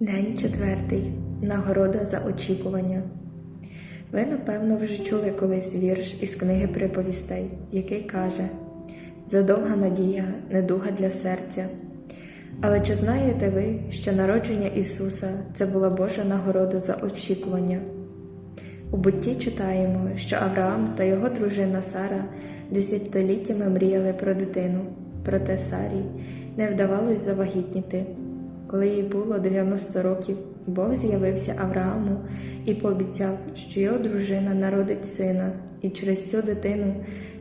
День четвертий. Нагорода за очікування. Ви, напевно, вже чули колись вірш із книги приповістей, який каже: Задовга надія, недуга для серця. Але чи знаєте ви, що народження Ісуса це була Божа нагорода за очікування? У бутті читаємо, що Авраам та його дружина Сара десятиліттями мріяли про дитину, проте Сарі не вдавалось завагітніти. Коли їй було 90 років, Бог з'явився Аврааму і пообіцяв, що його дружина народить сина, і через цю дитину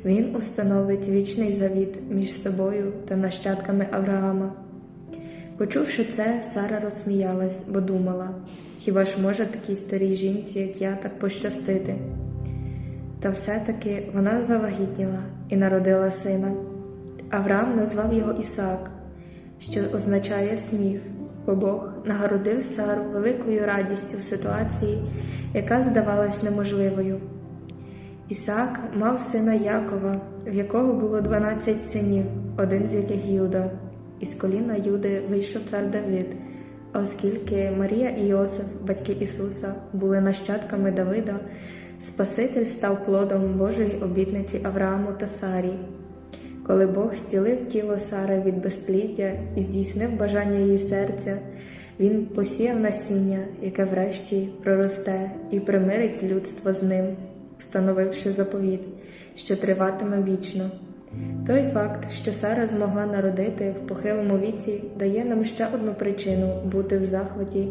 він установить вічний завіт між собою та нащадками Авраама. Почувши це, Сара розсміялась, бо думала, хіба ж може такій старій жінці, як я, так пощастити? Та все-таки вона завагітніла і народила сина. Авраам назвав його Ісаак, що означає сміх, бо Бог нагородив Сару великою радістю в ситуації, яка здавалась неможливою. Ісаак мав сина Якова, в якого було 12 синів, один з яких Юда. Із коліна Юди вийшов цар Давид. Оскільки Марія і Йосиф, батьки Ісуса, були нащадками Давида, Спаситель став плодом Божої обітниці Аврааму та Сарі. Коли Бог зцілив тіло Сари від безпліддя і здійснив бажання її серця, Він посіяв насіння, яке врешті проросте і примирить людство з ним, встановивши заповіт, що триватиме вічно. Той факт, що Сара змогла народити в похилому віці, дає нам ще одну причину бути в захваті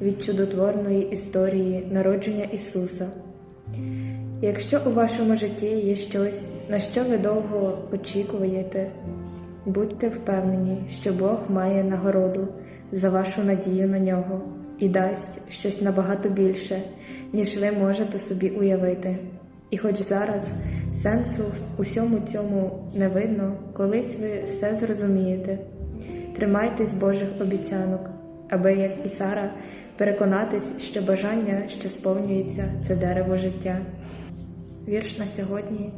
від чудотворної історії народження Ісуса. Якщо у вашому житті є щось, на що ви довго очікуєте, будьте впевнені, що Бог має нагороду за вашу надію на нього і дасть щось набагато більше, ніж ви можете собі уявити. І хоч зараз сенсу в усьому цьому не видно, колись ви все зрозумієте. Тримайтесь Божих обіцянок, аби, як і Сара, переконатись, що бажання, що сповнюється, це дерево життя. Вірш на сьогодні.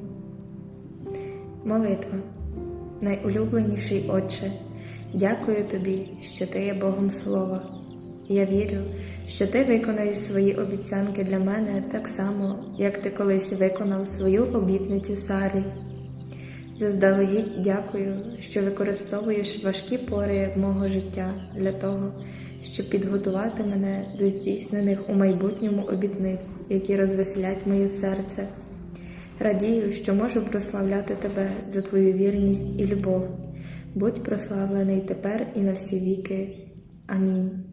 Молитва. Найулюбленіший Отче, дякую тобі, що ти є Богом Слова. Я вірю, що ти виконаєш свої обіцянки для мене так само, як ти колись виконав свою обітницю Сарі. Заздалегідь дякую, що використовуєш важкі пори мого життя для того, щоб підготувати мене до здійснених у майбутньому обітниць, які розвеселять моє серце. Радію, що можу прославляти тебе за твою вірність і любов. Будь прославлений тепер і на всі віки. Амінь.